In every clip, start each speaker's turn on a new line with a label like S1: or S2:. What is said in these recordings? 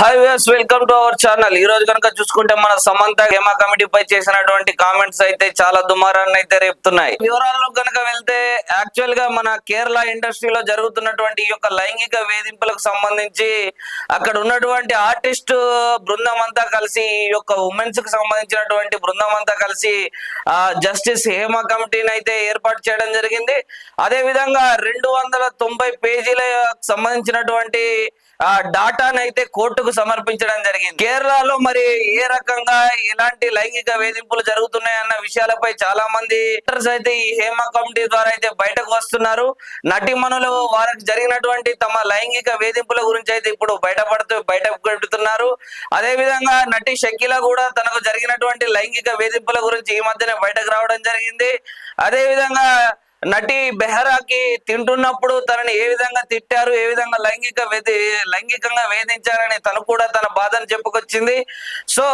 S1: Hi guys welcome to our channel ఈ రోజు కనుక చూసుకుంటే మన సమంత హేమా కమిటీ పై చేసినటువంటి కామెంట్స్ అయితే చాలా దుమారాన్ని అయితే రేపుతున్నాయి. వివరాల్లో కనుక వెళ్తే యాక్చువల్గా మన కేరళ ఇండస్ట్రీలో జరుగుతున్నటువంటి ఈ యొక్క లైంగిక వేధింపులకు సంబంధించి అక్కడ ఉన్నటువంటి ఆర్టిస్ట్ బృందం అంతా కలిసి ఈ యొక్క ఉమెన్స్కి సంబంధించినటువంటి బృందం అంతా కలిసి ఆ జస్టిస్ హేమా కమిటీని అయితే ఏర్పాటు చేయడం జరిగింది. అదే విధంగా రెండు వందల తొంభై పేజీల సంబంధించినటువంటి ఆ డాటాను అయితే కోర్టుకు సమర్పించడం జరిగింది. కేరళలో మరి ఏ రకంగా ఎలాంటి లైంగిక వేధింపులు జరుగుతున్నాయన్న విషయాలపై చాలా మంది అయితే ఈ హేమ కమిటీ ద్వారా అయితే బయటకు వస్తున్నారు. నటిమణులు వారికి జరిగినటువంటి తమ లైంగిక వేధింపుల గురించి అయితే ఇప్పుడు బయటపడుతూ బయటకు పెడుతున్నారు అదే విధంగా నటి షకీల కూడా తనకు జరిగినటువంటి లైంగిక వేధింపుల గురించి ఈ మధ్యనే బయటకు రావడం జరిగింది. అదే విధంగా నటి బెహరాకి తింటున్నప్పుడు తనని ఏ విధంగా తిట్టారు ఏ విధంగా లైంగిక వేది లైంగికంగా వేధించారని తను కూడా తన బాధను చెప్పుకొచ్చింది. సో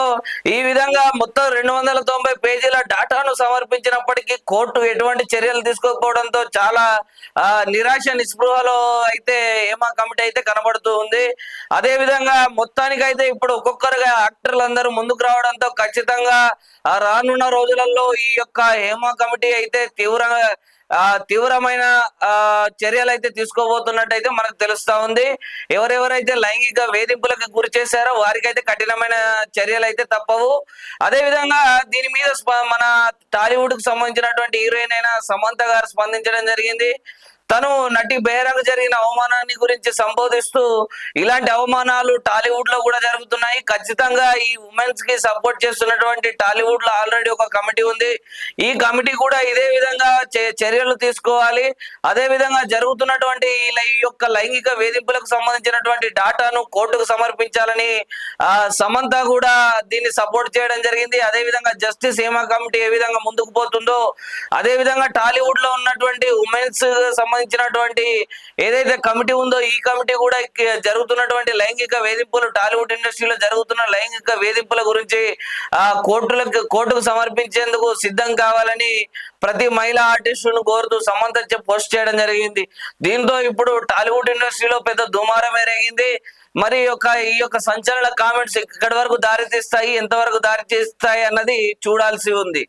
S1: ఈ విధంగా మొత్తం రెండు వందల తొంభై పేజీల డాటాను సమర్పించినప్పటికీ కోర్టు ఎటువంటి చర్యలు తీసుకోకపోవడంతో చాలా నిరాశ నిస్పృహలో అయితే ఏమా కమిటీ అయితే కనబడుతూ ఉంది. అదే విధంగా మొత్తానికైతే ఇప్పుడు ఒక్కొక్కరుగా యాక్టర్లు అందరూ ముందుకు రావడంతో ఖచ్చితంగా రానున్న రోజులలో ఈ యొక్క హేమా కమిటీ అయితే తీవ్రంగా తీవ్రమైన చర్యలు అయితే తీసుకోబోతున్నట్టయితే మనకు తెలుస్తా ఉంది. ఎవరెవరైతే లైంగిక వేధింపులకు గురి చేశారో వారికైతే కఠినమైన చర్యలు అయితే తప్పవు. అదే విధంగా దీని మీద మన టాలీవుడ్కు సంబంధించినటువంటి హీరోయిన్ అయిన సమంత గారు స్పందించడం జరిగింది. తను నటి బేరంగ్ జరిగిన అవమానాన్ని గురించి సంబోధిస్తూ ఇలాంటి అవమానాలు టాలీవుడ్లో కూడా జరుగుతున్నాయి. ఖచ్చితంగా ఈ ఉమెన్స్కి సపోర్ట్ చేస్తున్నటువంటి టాలీవుడ్లో ఆల్రెడీ ఒక కమిటీ ఉంది. ఈ కమిటీ కూడా ఇదే విధంగా చర్యలు తీసుకోవాలి. అదే విధంగా జరుగుతున్నటువంటి ఈ యొక్క లైంగిక వేధింపులకు సంబంధించినటువంటి డాటాను కోర్టుకు సమర్పించాలని ఆ సమంత కూడా దీన్ని సపోర్ట్ చేయడం జరిగింది. అదే విధంగా జస్టిస్ హేమా కమిటీ ఏ విధంగా ముందుకు పోతుందో అదే విధంగా టాలీవుడ్లో ఉన్నటువంటి ఉమెన్స్ సంబంధించినటువంటి ఏదైతే కమిటీ ఉందో ఈ కమిటీ కూడా జరుగుతున్నటువంటి లైంగిక వేధింపులు టాలీవుడ్ ఇండస్ట్రీలో జరుగుతున్న లైంగిక వేధింపుల గురించి ఆ కోర్టులకు కోర్టుకు సమర్పించేందుకు సిద్ధం కావాలని ప్రతి మహిళా ఆర్టిస్టును కోరుతూ సమంత పోస్ట్ చేయడం జరిగింది. దీంతో ఇప్పుడు టాలీవుడ్ ఇండస్ట్రీలో పెద్ద దుమారం ఎరేగింది. మరి యొక్క ఈ యొక్క సంచలన కామెంట్స్ ఎక్కడి వరకు దారి తీస్తాయి ఎంతవరకు దారి తీస్తాయి అన్నది చూడాల్సి ఉంది.